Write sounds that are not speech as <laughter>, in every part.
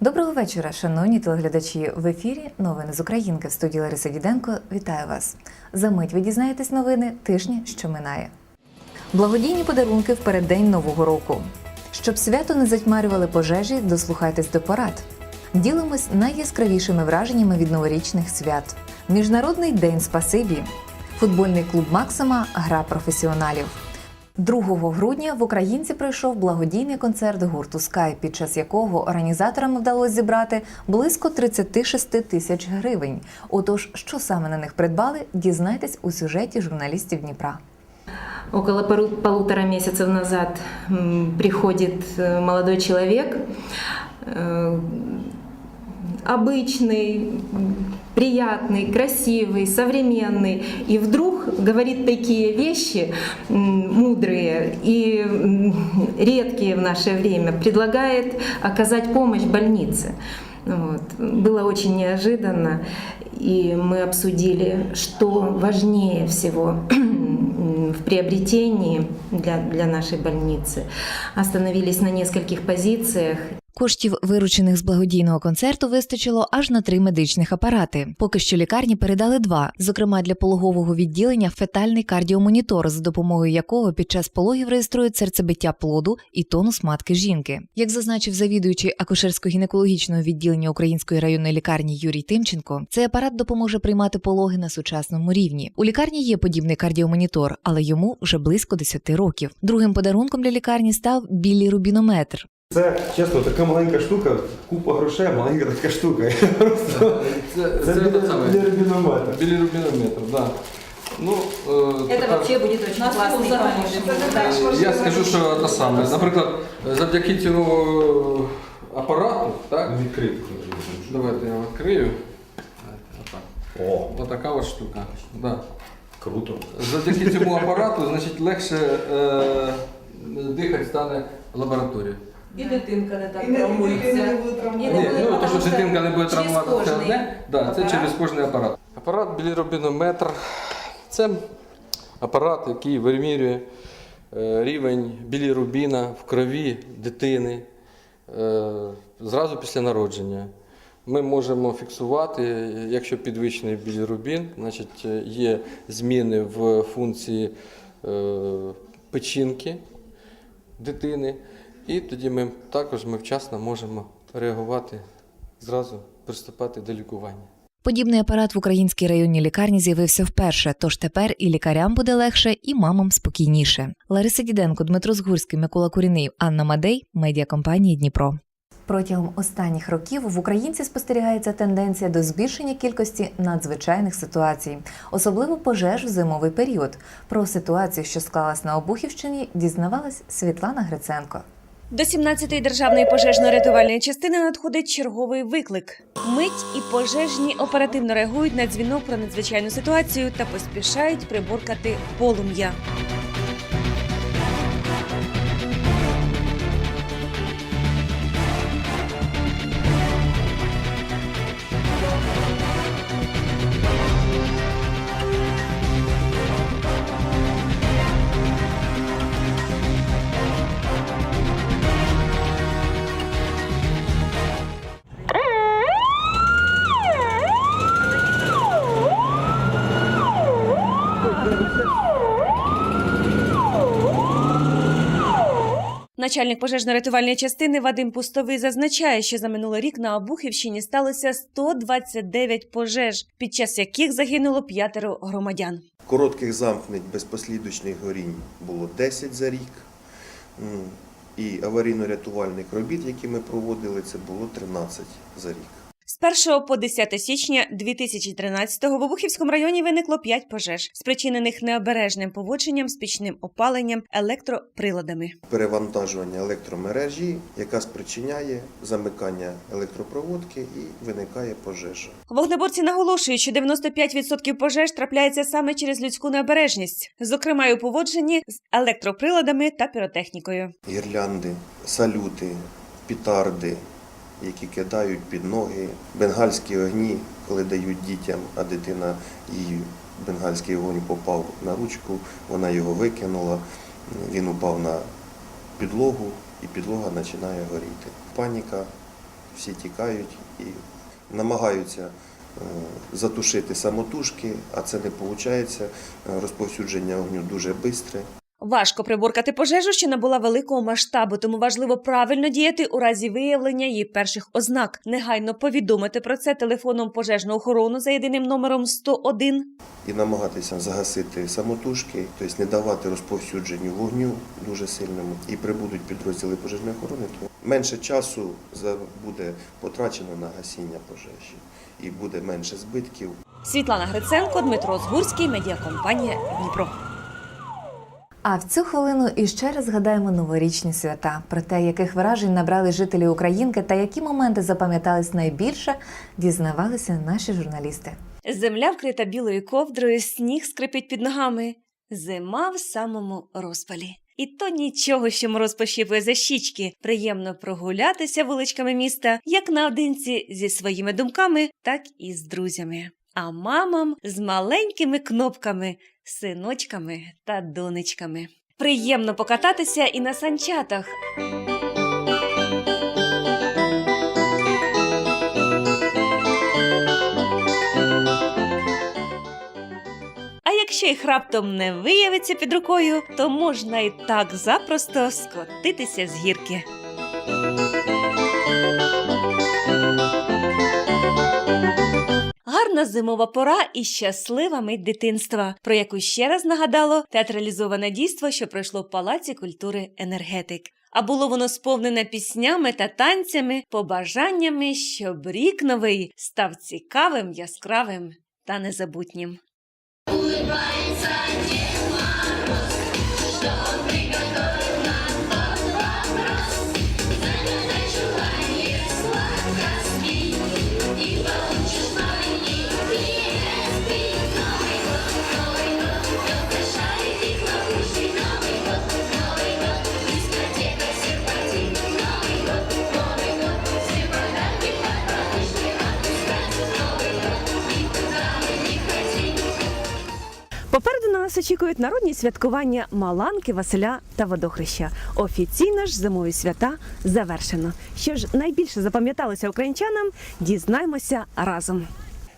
Доброго вечора, шановні телеглядачі. В ефірі новини з Українки в студії Лариса Діденко. Вітаю вас. За мить ви дізнаєтесь новини тижня, що минає. Благодійні подарунки в переддень нового року. Щоб свято не затьмарювали пожежі, дослухайтесь до порад. Ділимось найяскравішими враженнями від новорічних свят. Міжнародний день спасибі. Футбольний клуб Максима гра професіоналів. 2 грудня в Українці пройшов благодійний концерт гурту Скай, під час якого організаторам вдалося зібрати близько 36 тисяч гривень. Отож, що саме на них придбали, дізнайтесь у сюжеті журналістів Дніпра. Около полутора месяцев назад приходит э, молодой человек, э, обычный, приятный, красивый, современный, и вдруг говорит такие вещи мудрые и редкие в наше время, предлагает оказать помощь больнице. Вот. Было очень неожиданно, и мы обсудили, что важнее всего <clears throat> в приобретении для, для нашей больницы. Остановились на нескольких позициях Коштів, виручених з благодійного концерту, вистачило аж на три медичних апарати. Поки що лікарні передали два, зокрема для пологового відділення фетальний кардіомонітор, за допомогою якого під час пологів реєструють серцебиття плоду і тонус матки жінки. Як зазначив завідуючий акушерсько-гінекологічного відділення Української районної лікарні Юрій Тимченко, цей апарат допоможе приймати пологи на сучасному рівні. У лікарні є подібний кардіомонітор, але йому вже близько 10 років. Другим подарунком для лікарні став білий рубінометр. Це чесно, така маленька штука, купа грошей, маленька така штука. Просто Це, це це, біля біля рубінометра. Біля рубінометр, да. Ну, е, Это така- вообще будет очень классный помощник. Е, Я скажу, що те саме. Наприклад, завдяки цьому апарату, так? Відкрити. Давайте я відкрию. Отак. О, Отака ось штука. Да. круто. Завдяки цьому апарату, значить, легше е, дихати стане лабораторія. І дитинка не так І не- і травмується. не буде І травмувати. не Ні, ну, то, що дитинка не буде через травмувати, це кожний одне. Да, це апарат. через кожний апарат. Апарат білірубінометр це апарат, який вимірює е, рівень білірубіна в крові дитини е, зразу після народження. Ми можемо фіксувати, якщо підвищений білірубін, значить е, є зміни в функції е, печінки дитини, і тоді ми також ми вчасно можемо реагувати, зразу приступати до лікування. Подібний апарат в українській районній лікарні з'явився вперше, тож тепер і лікарям буде легше, і мамам спокійніше. Лариса Діденко, Дмитро Згурський, Микола Куріний, Анна Мадей, медіакомпанії Дніпро. Протягом останніх років в Українці спостерігається тенденція до збільшення кількості надзвичайних ситуацій, особливо пожеж в зимовий період. Про ситуацію, що склалась на Обухівщині, дізнавалась Світлана Гриценко. До 17-ї державної пожежно-рятувальної частини надходить черговий виклик. Мить і пожежні оперативно реагують на дзвінок про надзвичайну ситуацію та поспішають приборкати полум'я. Начальник пожежно-рятувальної частини Вадим Пустовий зазначає, що за минулий рік на Обухівщині сталося 129 пожеж, під час яких загинуло п'ятеро громадян. Коротких замкнень без послідучних горінь було 10 за рік. І аварійно-рятувальних робіт, які ми проводили, це було 13 за рік. З З 1 по 10 січня 2013-го в Обухівському районі виникло 5 пожеж, спричинених необережним поводженням з пічним опаленням електроприладами. Перевантажування електромережі, яка спричиняє замикання електропроводки і виникає пожежа. Вогнеборці наголошують, що 95% пожеж трапляється саме через людську необережність, зокрема й у поводженні з електроприладами та піротехнікою. Гірлянди, салюти, пітарди, які кидають під ноги, бенгальські огні, коли дають дітям, а дитина її бенгальський огонь попав на ручку, вона його викинула, він упав на підлогу і підлога починає горіти. Паніка, всі тікають і намагаються е, затушити самотужки, а це не виходить. Розповсюдження огню дуже швидке. Важко приборкати пожежу, що набула великого масштабу, тому важливо правильно діяти у разі виявлення її перших ознак. Негайно повідомити про це телефоном пожежну охорону за єдиним номером 101 і намагатися загасити самотужки, тобто не давати розповсюдженню вогню дуже сильному. І прибудуть підрозділи пожежної охорони, то менше часу буде потрачено на гасіння пожежі і буде менше збитків. Світлана Гриценко, Дмитро Згурський, медіакомпанія Дніпро. А в цю хвилину іще раз згадаємо новорічні свята. Про те, яких вражень набрали жителі Українки та які моменти запам'ятались найбільше, дізнавалися наші журналісти. Земля вкрита білою ковдрою, сніг скрипить під ногами. Зима в самому розпалі. І то нічого, що мороз пощіпує за щічки. Приємно прогулятися вуличками міста, як наодинці зі своїми думками, так і з друзями. А мамам з маленькими кнопками, синочками та донечками. Приємно покататися і на санчатах. А якщо їх раптом не виявиться під рукою, то можна і так запросто скотитися з гірки. Гарна зимова пора і щаслива мить дитинства, про яку ще раз нагадало театралізоване дійство, що пройшло в Палаці культури енергетик. А було воно сповнене піснями та танцями, побажаннями, щоб рік новий став цікавим, яскравим та незабутнім. Попереду на нас очікують народні святкування Маланки, Василя та Водохреща. Офіційно ж зимові свята завершено. Що ж найбільше запам'яталося українчанам, дізнаємося разом.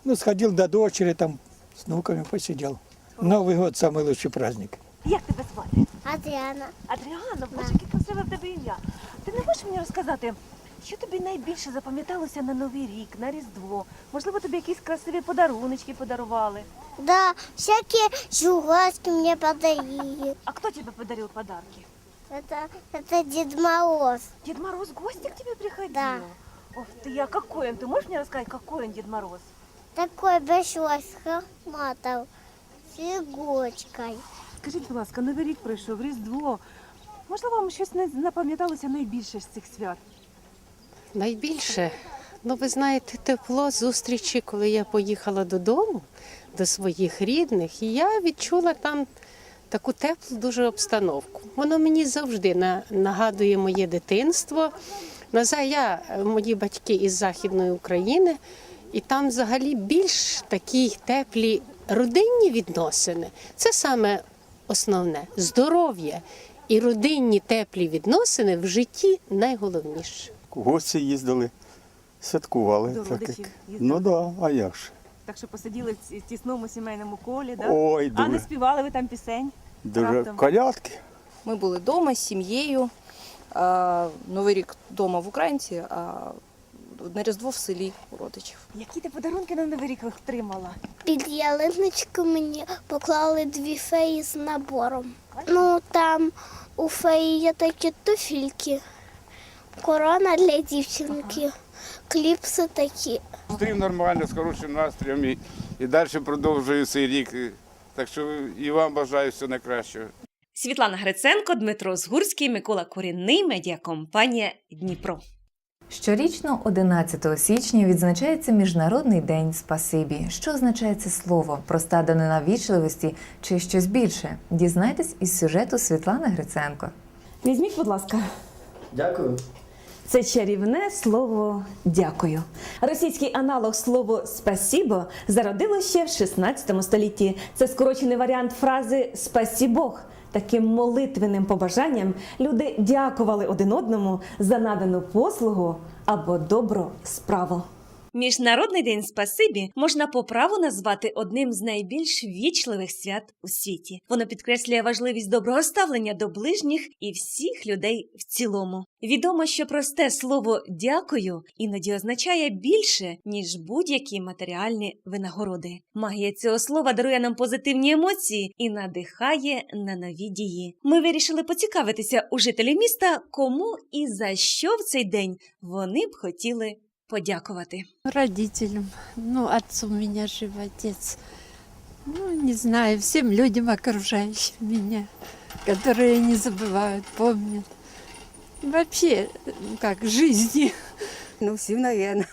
Ну, сходил до дочери, там с внуками посидел. Новый год лучший праздник. Як тебе звати? Адріана. Адріана, боже, яке красиве в тебе ім'я. Ти не можеш мені розказати, що тобі найбільше запам'яталося на Новий рік, на Різдво? Можливо, тобі якісь красиві подаруночки подарували. Да, всякие жугаски мне подарили. А хто тобі подарив подарки? Это, это Дед Мороз. Дед Мороз в гости к тебе приходил? Да. Ух ты, а какой он? Ты можешь мне рассказать, какой он Дед Мороз? Такой большой, с хохматом, с иголочкой. Скажіть, будь ласка, Новий рік пройшов, Різдво. Можливо, вам щось не запам'яталося найбільше з цих свят? Найбільше, ну ви знаєте, тепло зустрічі, коли я поїхала додому до своїх рідних, і я відчула там таку теплу дуже обстановку. Воно мені завжди на- нагадує моє дитинство. Наза я, е, мої батьки із Західної України, і там взагалі більш такі теплі родинні відносини. Це саме основне здоров'я і родинні теплі відносини в житті найголовніше. Гості їздили, святкували. До так як. Ну так, да, а як ж? Так що посиділи в тісному сімейному колі, да? Ой, а не співали ви там пісень? дуже раптом? колядки. Ми були вдома з сім'єю. а, Новий рік вдома в Українці, а на Різдво в селі у родичів. Які ти подарунки на Новий рік отримала? Під ялиночку мені поклали дві феї з набором. Ну, там у феї є такі туфельки. Корона для дівчинки. Кліпси такі. Стрім нормально, з хорошим настроєм і, і далі продовжую цей рік. Так що і вам бажаю всього найкращого. Світлана Гриценко, Дмитро Згурський, Микола Корінний, медіакомпанія Дніпро. Щорічно, 11 січня, відзначається Міжнародний день спасибі. Що означає це слово? Проста данина вічливості чи щось більше? Дізнайтесь із сюжету Світлани Гриценко. Візьміть, будь ласка. Дякую. Це чарівне слово дякую. Російський аналог слову спасібо зародило ще в 16 столітті. Це скорочений варіант фрази Спасі Бог. Таким молитвенним побажанням люди дякували один одному за надану послугу або добру справу. Міжнародний день спасибі можна по праву назвати одним з найбільш вічливих свят у світі. Воно підкреслює важливість доброго ставлення до ближніх і всіх людей в цілому. Відомо, що просте слово дякую іноді означає більше, ніж будь-які матеріальні винагороди. Магія цього слова дарує нам позитивні емоції і надихає на нові дії. Ми вирішили поцікавитися у жителів міста, кому і за що в цей день вони б хотіли подякувати. Родителям. Ну, отцу у меня жив отец. Ну, не знаю, всем людям, окружающим меня, которые не забывают, помнят. Вообще, ну, как жизни. Ну, всім, навірно,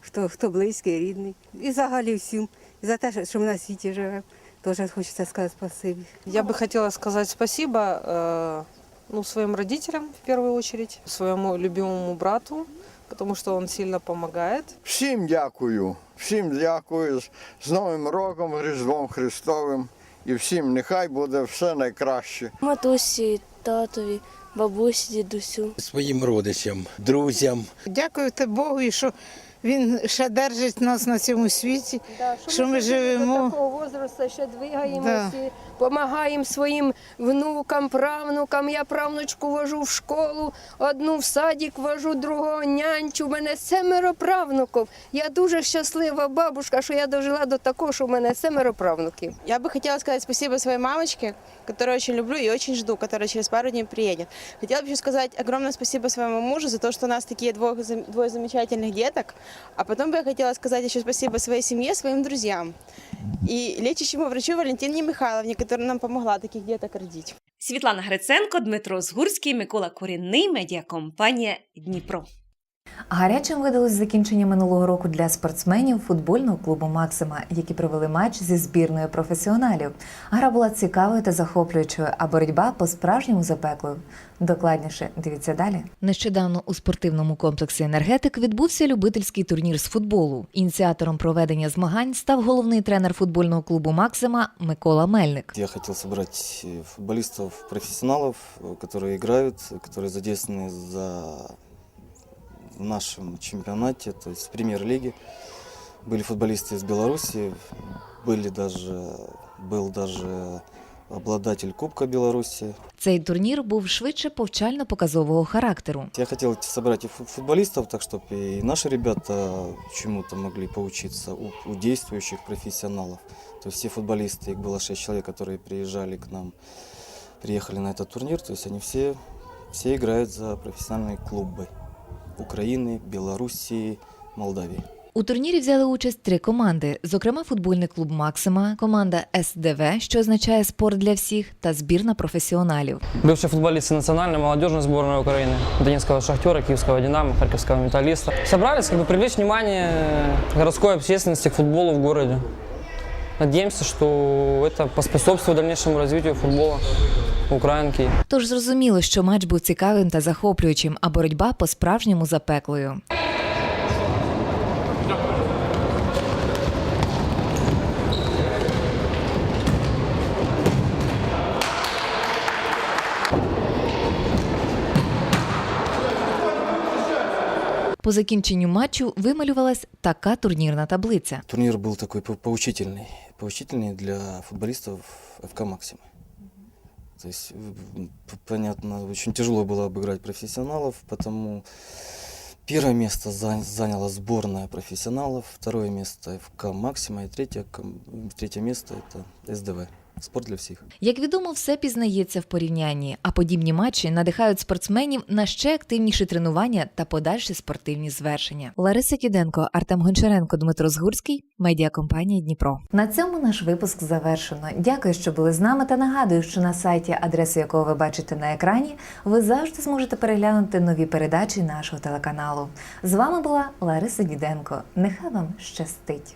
хто, хто <laughs> близький, рідний. І взагалі всім. І за те, що ми на світі живемо, теж хочеться сказати спасибі. Я бы хотела сказать спасибо э, ну, своим родителям в первую очередь, своему любимому брату, потому что он сильно помогает. Всім дякую, всім дякую з- Новим роком, Різдвом Христовим. І всім нехай буде все найкраще. Матусі, татові, бабусі, дідусю. Своїм родичам, друзям. Дякую Дякуйте Богу, і що Він ще держить нас на цьому світі, що ми живемо. такого возрасту ще двигаємося, Да допомагаємо своїм внукам, правнукам. Я правнучку вожу в школу, одну в садик вожу, другого нянчу. У мене семеро правнуків. Я дуже щаслива бабушка, що я дожила до такого, що в мене семеро правнуків. Я бы хотела сказать спасибо своей мамочке, которую очень люблю и очень жду, которая через пару дней приедет. Хотела бы еще сказать огромное спасибо своему мужу за то, что у нас такие двое, двое замечательных деток. А потом бы я хотела сказать еще спасибо своей семье, своим друзьям. И лечащему врачу Валентине Михайловне, которая нам допомогла таких діток родити. Світлана Гриценко, Дмитро Згурський, Микола Корінний, медіакомпанія Дніпро. Гарячим видалось закінчення минулого року для спортсменів футбольного клубу Максима, які провели матч зі збірною професіоналів. Гра була цікавою та захоплюючою, а боротьба по-справжньому запеклою. Докладніше дивіться далі. Нещодавно у спортивному комплексі енергетик відбувся любительський турнір з футболу. Ініціатором проведення змагань став головний тренер футбольного клубу Максима Микола Мельник. Я хотел собрать э, футболистов, профессионалов, э, которые играют, которые задействованы за в нашем чемпионате, то есть в премьер-лиге. Были футболисты из Беларуси, были даже, был даже обладатель Кубка Беларуси. Цей турнір був швидше повчально-показового характеру. Я хотел собрать и фу- футболистов, так чтобы и наши ребята чему-то могли поучиться у, у действующих профессионалов. То есть все футболисты, их было шесть человек, которые приезжали к нам, приехали на этот турнир, то есть они все, все играют за профессиональные клубы Украины, Белоруссии, Молдавии. У турнірі взяли участь три команди: зокрема, футбольний клуб Максима, команда СДВ, що означає спорт для всіх, та збірна професіоналів. Бывшие футболисты национальной молодежной сборной Украины, Донецкого шахтера, Киевского Динамо, Харьковского металлиста. Собрались как бы привлечь внимание городской общественности к футболу в городе. Надеемся, что это поспособствует дальнейшему развитию футбола украинки. Тож зрозуміло, що матч був цікавим та захоплюючим, а боротьба по-справжньому запеклою. По закінченню матчу вималювалась така турнірна таблиця. Турнир был такой по- поучительный, поучительный для футболистов ФК Максима. То есть, м, п- понятно, очень тяжело было обыграть профессионалов, потому первое место за- заняла сборная профессионалов, второе место ФК Максима и третье, ком- третье место это СДВ. спорт для всех. Як відомо, все пізнається в порівнянні, а подібні матчі надихають спортсменів на ще активніші тренування та подальші спортивні звершення. Лариса Кіденко, Артем Гончаренко, Дмитро Згурський, медіакомпанія Дніпро. На цьому наш випуск завершено. Дякую, що були з нами. Та нагадую, що на сайті, адресу якого ви бачите на екрані, ви завжди зможете переглянути нові передачі нашого телеканалу. З вами була Лариса Діденко. Нехай вам щастить.